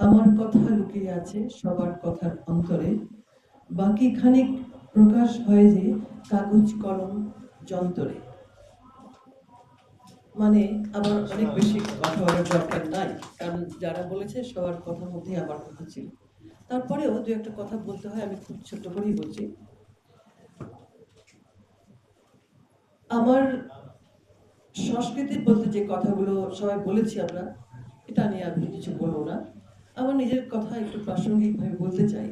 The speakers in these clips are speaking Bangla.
আমার কথা লুকিয়ে আছে সবার কথার অন্তরে। বাকি খানিক প্রকাশ হয় যে কাগজ কলম যন্ত্রে। মানে আমার অনেক বেশি কথা বলার দরকার নাই, কারণ যারা বলেছে সবার কথার মধ্যে আমার কথা ছিল। তারপরেও দু একটা কথা বলতে হয়, আমি খুব ছোট করেই বলছি। আমার সংস্কৃতির বলতে যে কথাগুলো সবাই বলেছি আমরা, এটা নিয়ে আমি কিছু বলব না। আমার নিজের কথা একটু প্রাসঙ্গিকভাবে বলতে চাই।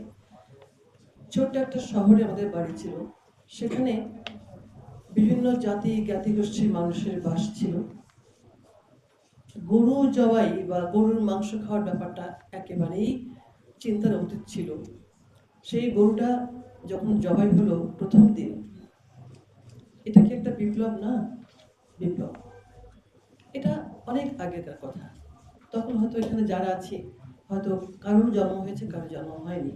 ছোট্ট একটা শহরে আমাদের বাড়ি ছিল। সেখানে বিভিন্ন জাতি, জ্ঞাতিগোষ্ঠীর মানুষের বাস ছিল। গরু জবাই বা গরুর মাংস খাওয়ার ব্যাপারটা একেবারেই চিন্তার অতীত ছিল। সেই গরুটা যখন জবাই হলো প্রথম দিন, এটা কি একটা বিপ্লব না? বিপ্লব। এটা অনেক আগেকার কথা। তখন হয়তো এখানে যারা আছি হয়তো কারোর জন্ম হয়েছে, কারোর জন্ম হয়নি।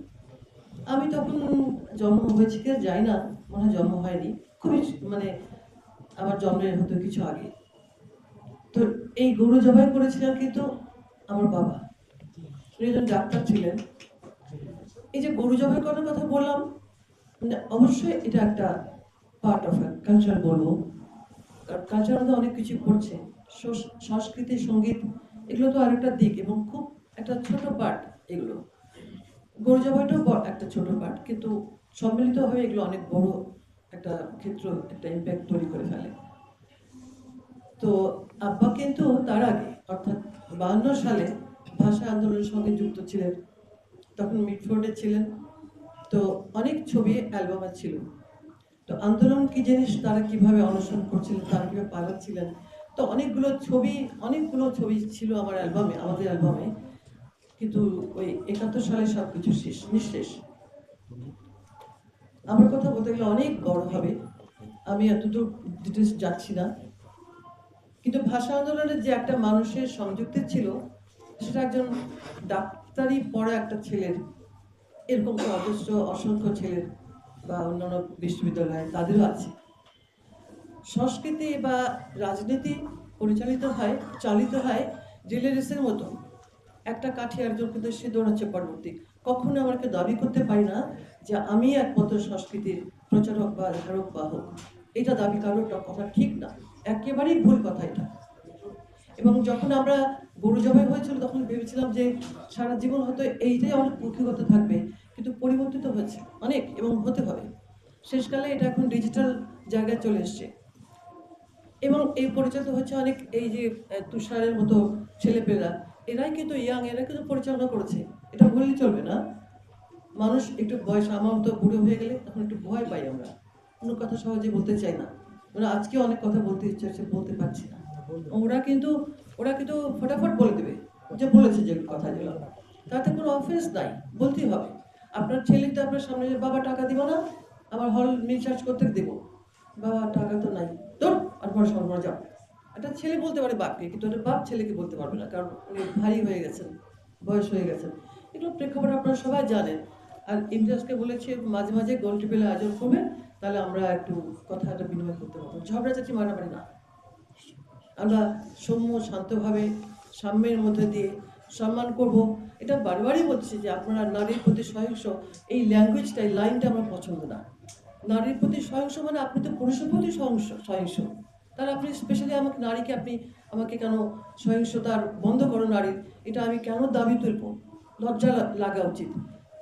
আমি তখন জন্ম হয়েছে কি যাই না, মনে হয় জন্ম হয়নি। খুবই মানে আমার জন্মের হতো কিছু আগে। তো এই গরু জবাই করেছিলেন কিন্তু আমার বাবা। উনি একজন ডাক্তার ছিলেন। এই যে গরু জবাই করার কথা বললাম মানে অবশ্যই এটা একটা পার্ট অফ কালচার বলব। কারণ কালচার অনেক কিছু সস- সংস্কৃতি সংগীত, এগুলো তো আরেকটা দিক এবং খুব একটা ছোট পার্ট এগুলো। গরু বড় একটা ছোট পার্ট কিন্তু সম্মিলিতভাবে এগুলো অনেক বড় একটা ক্ষেত্র, একটা ইম্প্যাক্ট তৈরি করে ফেলে। তো আব্বা কিন্তু তার আগে, অর্থাৎ বাহান্ন সালে ভাষা আন্দোলনের সঙ্গে যুক্ত ছিলেন। তখন মিডফোর্ডে ছিলেন। তো অনেক ছবি, অ্যালবামে ছিল। তো আন্দোলন কি জিনিস, তারা কীভাবে অনুসরণ করছিলেন, তারা কীভাবে পালাচ্ছিলেন তো অনেকগুলো ছবি অনেকগুলো ছবি ছিল আমার অ্যালবামে, আমাদের অ্যালবামে। কিন্তু ওই একাত্তর সালে সব কিছু শেষ, নিঃশেষ। আমার কথা বলতে গেলে অনেক বড় হবে। আমি এতদূর ডিটেলস যাচ্ছি না। কিন্তু ভাষা আন্দোলনের যে একটা মানুষের সংযুক্তি ছিল, সেটা একজন ডাক্তারি পড়া একটা ছেলের, এরকম তো অজস্র অসংখ্য ছেলের বা অন্যান্য বিশ্ববিদ্যালয়ে তাদেরও আছে। সংস্কৃতি বা রাজনীতি পরিচালিত হয়, চালিত হয় রেসের মতো একটা কাঠি একজন কিন্তু সে দৌড়াচ্ছে পরবর্তী। কখনো আমাকে দাবি করতে পারি না যে আমি একমাত্র সংস্কৃতির প্রচারক বা ধারক বাহক এটা দাবি কারোর কথা ঠিক না। একেবারেই ভুল কথা এটা। এবং যখন আমরা গরু জবাই হয়েছিল, তখন ভেবেছিলাম যে সারা জীবন হয়তো এইটাই আমার পুঁথিগত থাকবে, কিন্তু পরিবর্তিত হয়েছে। অনেক এবং হতে হবে। শেষকালে এটা এখন ডিজিটাল জায়গায় চলে এসছে। এবং এই পরিচালিত হচ্ছে অনেক এই যে তুষারের মতো ছেলেপেলেরা। এরাই কিন্তু ইয়াং এরা কিন্তু পরিচালনা করেছে। এটা ভুললে চলবে না। মানুষ একটু বয়স আমার মতো বুড়ো হয়ে গেলে তখন একটু ভয় পাই আমরা। কোনো কথা সহজে বলতে চাই না। মানে আজকে অনেক কথা বলতে ইচ্ছা হচ্ছে বলতে পারছি না। ওরা কিন্তু ওরা কিন্তু ফটাফট বলে দেবে। যে বলেছে যে কথা কথাগুলো। তাতে কোনো অফেন্স নাই। বলতেই হবে। আপনার ছেলেটা আপনার সামনে বাবা, টাকা দিব না। আমার হল রিচার্জ করতে দেবো। বাবা, টাকা তো নাই। তোর আর সর্বনা যাও। একটা ছেলে বলতে পারে বাপকে, কিন্তু একটা বাপ ছেলেকে বলতে পারবে না, কারণ উনি ভারী হয়ে গেছেন, বয়স হয়ে গেছেন। এগুলো প্রেক্ষাপট আপনারা সবাই জানেন। আর ইমতিয়াজকে বলেছি, মাঝে মাঝে গোল টিপেলে আয়োজন করবেন তাহলে আমরা একটু কথাটা বিনিময় করতে পারব। ঝগড়াঝাটি মারামারি না। আমরা সৌম্য, শান্তভাবে সাম্যের মধ্যে দিয়ে সম্মান করব। এটা বারবারই বলছি যে আপনারা নারীর প্রতি সহিংস, এই ল্যাঙ্গুয়েজটা এই লাইনটা আমার পছন্দ না। নারীর প্রতি সহিংস মানে আপনি তো পুরুষের প্রতি সহিংস সহিংস। তাহলে আপনি স্পেশালি আমাকে নারীকে আপনি আমাকে কেন সহিংসতার বন্ধ করো নারীর এটা আমি কেন দাবি তুলব? লজ্জা লাগা উচিত।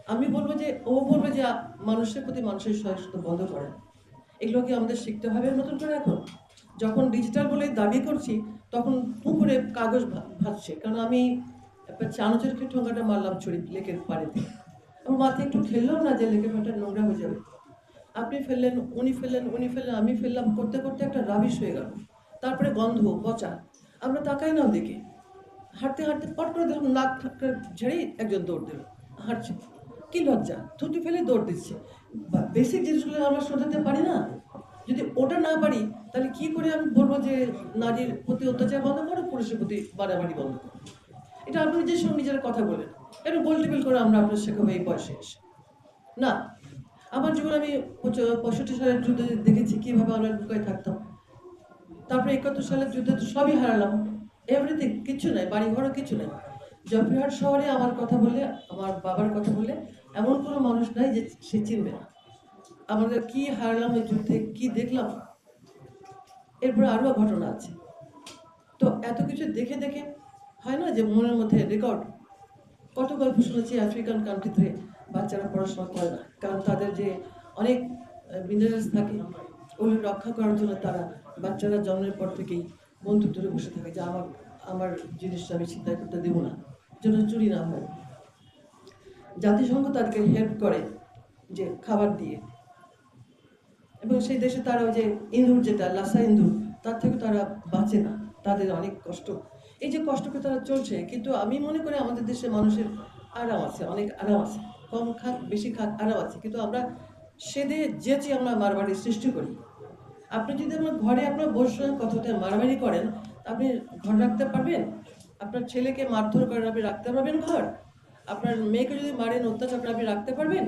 আমি বলব যে, ও বলবে যে মানুষের প্রতি মানুষের সহিংসতা বন্ধ করেন এগুলো কি আমাদের শিখতে হবে নতুন করে এখন? যখন ডিজিটাল বলে দাবি করছি, তখন পুকুরে কাগজ ভাসছে। কারণ আমি একটা চানাচুর ঠোঙ্গাটা মারলাম ছড়ি লেকের পাড়েতে। আমার মাথায় একটু খেললেও না যে, লেকের পাড়টা নোংরা হয়ে যাবে। আপনি ফেললেন, উনি ফেললেন উনি ফেললেন, আমি ফেললাম, করতে করতে একটা রাবিশ হয়ে গেল। তারপরে গন্ধ, পচা। আমরা তাকাই না দেখি হাঁটতে হাঁটতে পট করে দেখলাম নাক ঠাক্কা ঝেড়েই একজন দৌড় দিল। হাঁটছে। কি লজ্জা, থুতু ফেলে দৌড় দিচ্ছে। বেসিক জিনিসগুলো আমরা শোধাতে পারি না? যদি ওটা না পারি, তাহলে কি করে আমি বলব যে নারীর প্রতি অত্যাচার বন্ধ করো, পুরুষের প্রতি বাড়াবাড়ি বন্ধ করো? এটা আপনি নিজের সঙ্গে নিজের কথা বলেন। একটু গোলটেবিল করে আমরা আপনার শেখাবো এই বয়সে এসে। না আমার জীবনে আমি পঁয়ষট্টি সালের যুদ্ধে দেখেছি কীভাবে আমরা লুকায় থাকতাম। তারপরে একাত্তর সালের যুদ্ধে তো সবই হারালাম। এভরিথিং কিচ্ছু নাই বাড়ি ঘরও কিছু নাই। জয়পুরহাট শহরে আমার কথা বললে, আমার বাবার কথা বললে, এমন কোনো মানুষ নাই যে সে চিনবে না। আমাদের কি হারালাম ওই যুদ্ধে, কি দেখলাম? এরপরে আরও ঘটনা আছে। তো এত কিছু দেখে দেখে হয় না যে মনের মধ্যে রেকর্ড কত গল্প শুনেছি আফ্রিকান কান্ট্রিতে বাচ্চারা পড়াশোনা করে না। কারণ তাদের যে অনেক মিনারেলস থাকে, ওগুলো রক্ষা করার জন্য তারা বাচ্চারা জন্মের পর থেকেই বন্দুক ধরে বসে থাকে, যে আমার আমার জিনিসটা আমি চিন্তা করতে দেবো না। যেন চুরি না হয়। জাতিসংঘ তাদেরকে হেল্প করে যে খাবার দিয়ে। এবং সেই দেশে তারা ওই যে ইন্দুর যেটা, লাসা ইন্দুর, তার থেকে তারা বাঁচে না। তাদের অনেক কষ্ট। এই যে কষ্টকে তারা চলছে, কিন্তু আমি মনে করি আমাদের দেশে মানুষের আরাম আছে, অনেক আরাম আছে। কম খাক বেশি খাক আরাম আছে। কিন্তু আমরা সেদে যেচে আমরা মারামারি সৃষ্টি করি। আপনি যদি আমার ঘরে আপনার বসে কথাটা মারামারি করেন আপনি ঘর রাখতে পারবেন? আপনার ছেলেকে মারধর করেন আপনি রাখতে পারবেন ঘর? আপনার মেয়েকে যদি মারেন, অত্যাচার আপনি রাখতে পারবেন?